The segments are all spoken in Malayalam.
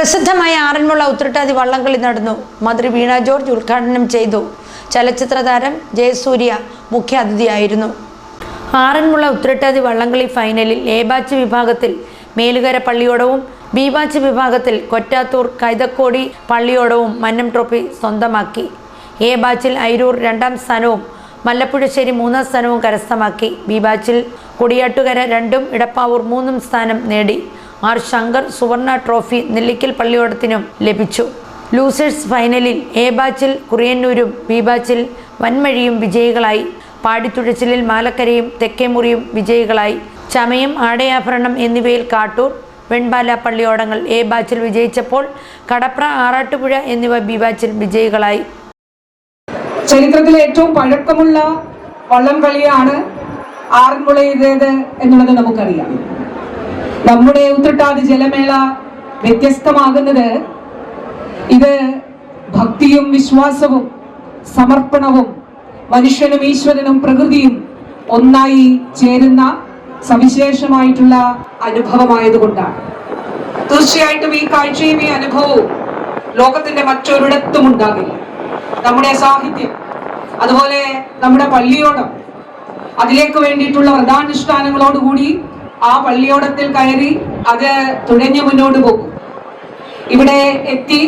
പ്രസിദ്ധമായ ആറന്മുള ഉത്രട്ടാതി വള്ളംകളി നടന്നു. മന്ത്രി വീണ ജോർജ് ഉദ്ഘാടനം ചെയ്തു. ചലച്ചിത്ര താരം ജയസൂര്യ മുഖ്യ അതിഥിയായിരുന്നു ആറന്മുള ഉത്രട്ടാതി വള്ളംകളി ഫൈനലിൽ എ ബാച്ച് വിഭാഗത്തിൽ മേലുകര പള്ളിയോടവും ബി ബാച്ച് വിഭാഗത്തിൽ കൊറ്റാത്തൂർ കൈതക്കോടി പള്ളിയോടവും മന്നം ട്രോഫി സ്വന്തമാക്കി. എ ബാച്ചിൽ അയിരൂർ രണ്ടാം സ്ഥാനവും മല്ലപ്പുഴശ്ശേരി മൂന്നാം സ്ഥാനവും കരസ്ഥമാക്കി. ബി ബാച്ചിൽ കൊടിയാട്ടുകര രണ്ടും ഇടപ്പാവൂർ മൂന്നും സ്ഥാനം നേടി. ആർ ശങ്കർ സുവർണ ട്രോഫി നെല്ലിക്കൽ പള്ളിയോടത്തിനും ലഭിച്ചു. ലൂസേഴ്സ് ഫൈനലിൽ എ ബാച്ചിൽ കുറിയന്നൂരും ബി ബാച്ചിൽ വൻമഴിയും വിജയികളായി. പാടിത്തുഴച്ചിലിൽ മാലക്കരയും തെക്കേമുറിയും വിജയികളായി. ചമയം ആടയാഭരണം എന്നിവയിൽ കാട്ടൂർ വെൺപാല പള്ളിയോടങ്ങൾ എ ബാച്ചിൽ വിജയിച്ചപ്പോൾ കടപ്ര ആറാട്ടുപുഴ എന്നിവ ബി ബാച്ചിൽ വിജയികളായി. ചരിത്രത്തിലെ ഏറ്റവും പഴക്കമുള്ള വള്ളം കളിയാണ് ആറന്മുളയിലേത് എന്നുള്ളത് നമുക്കറിയാം. നമ്മുടെ ഉത്രട്ടാതി ജലമേള വ്യത്യസ്തമാകുന്നത് ഇത് ഭക്തിയും വിശ്വാസവും സമർപ്പണവും മനുഷ്യനും ഈശ്വരനും പ്രകൃതിയും ഒന്നായി ചേരുന്ന സവിശേഷമായിട്ടുള്ള അനുഭവമായതുകൊണ്ടാണ്. തീർച്ചയായിട്ടും ഈ കാഴ്ചയും ഈ അനുഭവവും ലോകത്തിന്റെ മറ്റൊരിടത്തും ഉണ്ടാകില്ല. നമ്മുടെ സാഹിത്യം അതുപോലെ നമ്മുടെ പള്ളിയോടം അതിലേക്ക് വേണ്ടിയിട്ടുള്ള വ്രതാനുഷ്ഠാനങ്ങളോടുകൂടി ആ പള്ളിയോടത്തിൽ കയറി അത് തുഴഞ്ഞു മുന്നോട്ട് പോകും. ഇവിടെ എത്തി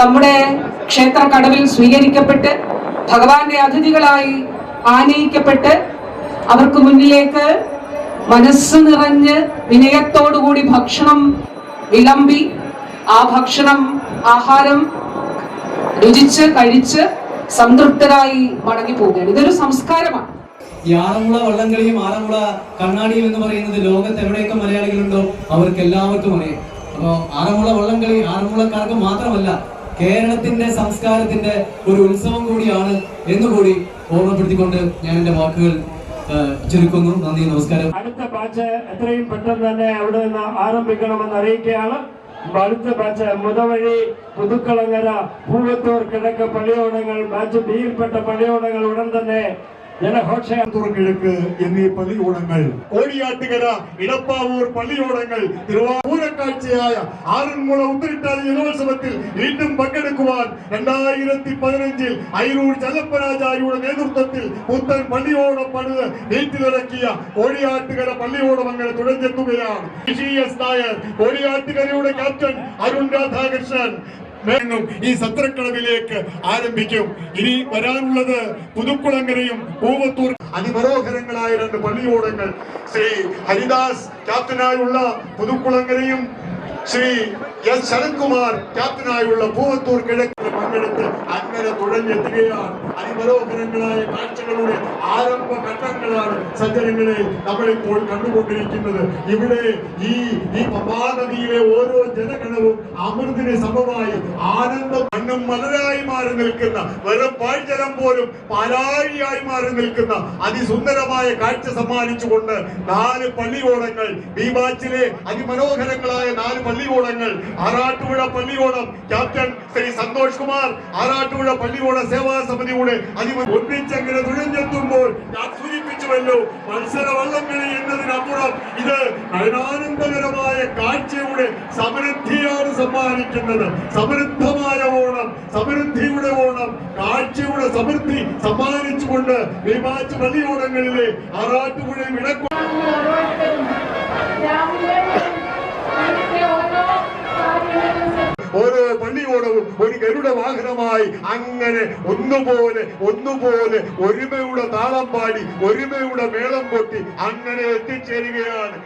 നമ്മുടെ ക്ഷേത്ര കടവിൽ സ്വീകരിക്കപ്പെട്ട് ഭഗവാന്റെ അതിഥികളായി ആനയിക്കപ്പെട്ട് അവർക്ക് മുന്നിലേക്ക് മനസ്സ് നിറഞ്ഞ് വിനയത്തോടുകൂടി ഭക്ഷണം വിളമ്പി ആ ഭക്ഷണം ആഹാരം രുചിച്ച് കഴിച്ച് സംതൃപ്തരായി മടങ്ങി പോവുകയാണ് ഇതൊരു സംസ്കാരമാണ്. ഈ ആറന്മുള വള്ളംകളിയും ആറന്മുള കണ്ണാടിയും എന്ന് പറയുന്നത് ലോകത്ത് എവിടെയൊക്കെ മലയാളികളുണ്ടോ അവർക്ക് എല്ലാവർക്കും അറിയാം. അപ്പോൾ ആറന്മുള വള്ളംകളി ആറന്മുളക്കാർക്ക് മാത്രമല്ല കേരളത്തിന്റെ സംസ്കാരത്തിന്റെ ഒരു ഉത്സവം കൂടിയാണ് എന്നുകൂടി ഓർമ്മപ്പെടുത്തിക്കൊണ്ട് ഞാൻ എന്റെ വാക്കുകൾ ചുരുക്കുന്നു. നന്ദി നമസ്കാരം. അടുത്ത ബാച്ച് എത്രയും പെട്ടെന്ന് തന്നെ അവിടെ നിന്ന് ആരംഭിക്കണമെന്ന് അറിയിക്കുകയാണ്. അടുത്ത ബാച്ച് മുതവഴി പുതുക്കളങ്ങര പൂവത്തൂർ കിഴക്ക് പള്ളിയോടങ്ങൾ ബാച്ച് ബിയിൽപ്പെട്ട പള്ളിയോടങ്ങൾ ഉടൻ തന്നെ ജനഘോഷ കിഴക്ക് എന്നീ പള്ളിയോടങ്ങൾ കോടിയാട്ടുകര ഇടപ്പാവൂർ പള്ളിയോടങ്ങൾ തിരുവാപൂരക്കാഴ്ചയായ ആറന്മുള ഉത്തരിട്ടാതി ജലോത്സവത്തിൽ വീണ്ടും പങ്കെടുക്കുവാൻ രണ്ടായിരത്തി പതിനഞ്ചിൽ ഐരൂർ ചല്ലപ്പരാജാരിയുടെ നേതൃത്വത്തിൽ പുത്തൻ പള്ളിയോടം പണിത് വീട്ടിലിറക്കിയ കോടിയാട്ടുകര പള്ളിയോടം അങ്ങനെ തുഴഞ്ഞെത്തുകയാണ് ജി എസ് നായർ കോടിയാട്ടുകരയുടെ ക്യാപ്റ്റൻ അരുൺ രാധാകൃഷ്ണൻ വേണം ഈ സത്രക്കടവിലേക്ക് ആരംഭിക്കും. ഇനി വരാനുള്ളത് പുതുക്കുളങ്ങരയും പൂവത്തൂർ അതിമനോഹരങ്ങളായ രണ്ട് പള്ളിയോടങ്ങൾ. ശ്രീ ഹരിദാസ് ക്യാപ്റ്റനായുള്ള പുതുക്കുളങ്ങരയും ശ്രീ എസ് ശരത്കുമാർ ക്യാപ്റ്റനായുള്ള പൂവത്തൂർ കിഴക്കിൽ പങ്കെടുത്ത് അങ്ങനെ തുഴഞ്ഞെത്തുകയാണ്. അതിമനോഹരങ്ങളായ കാഴ്ചകളുടെ ആരംഭ ഘട്ടങ്ങളാണ് സജ്ജനങ്ങളെ നമ്മളിപ്പോൾ കണ്ടുകൊണ്ടിരിക്കുന്നത്. ഇവിടെ ഈ ഈ പമ്പാനദിയിലെ ഓരോ ജനഗണവും അമൃതിന് സമമായി ആനന്ദ കണ്ണും മലരായി മാറി നിൽക്കുന്ന വെറും പാഴ്ജലം പോലും പാലാഴിയായി മാറി നിൽക്കുന്ന അതിസുന്ദരമായ കാഴ്ച സമ്മാനിച്ചുകൊണ്ട് നാല് പള്ളിയോടങ്ങൾ ബീബാച്ചിലെ അതിമനോഹരങ്ങളായ നാല് പള്ളിയോടങ്ങൾ ആറാട്ടുപുഴ പള്ളിയോടം ക്യാപ്റ്റൻ ശ്രീ സന്തോഷ് കുമാർ ആറാട്ടുപുഴ പള്ളിയോട സേവാ സമിതിയുടെ അതി ഒന്നിച്ചങ്ങനെ തുഴഞ്ഞെത്തുമ്പോൾ ഞാൻ സൂചിപ്പിച്ചുവല്ലോ മത്സര എന്നതിനപ്പുറം ഇത് നയനാനന്ദകരമായ കാഴ്ചയുടെ സമൃദ്ധിയാണ് സമ്മാനിക്കുന്നത്. സമൃദ്ധമായ ഓണം സമൃദ്ധിയുടെ ഓണം കാഴ്ചയുടെ സമൃദ്ധി സമ്മാനിച്ചുകൊണ്ട് വിമാച്ച് പള്ളിയോടങ്ങളിലെ Yeah, ഇടക്കു ഓരോ പള്ളിയോടവും ഒരു ഗരുഡ വാഹനമായി അങ്ങനെ ഒന്നുപോലെ ഒന്നുപോലെ ഒരുമയുടെ താളം പാടി ഒരുമയുടെ മേളം കൊട്ടി അങ്ങനെ എത്തിച്ചേരുകയാണ്.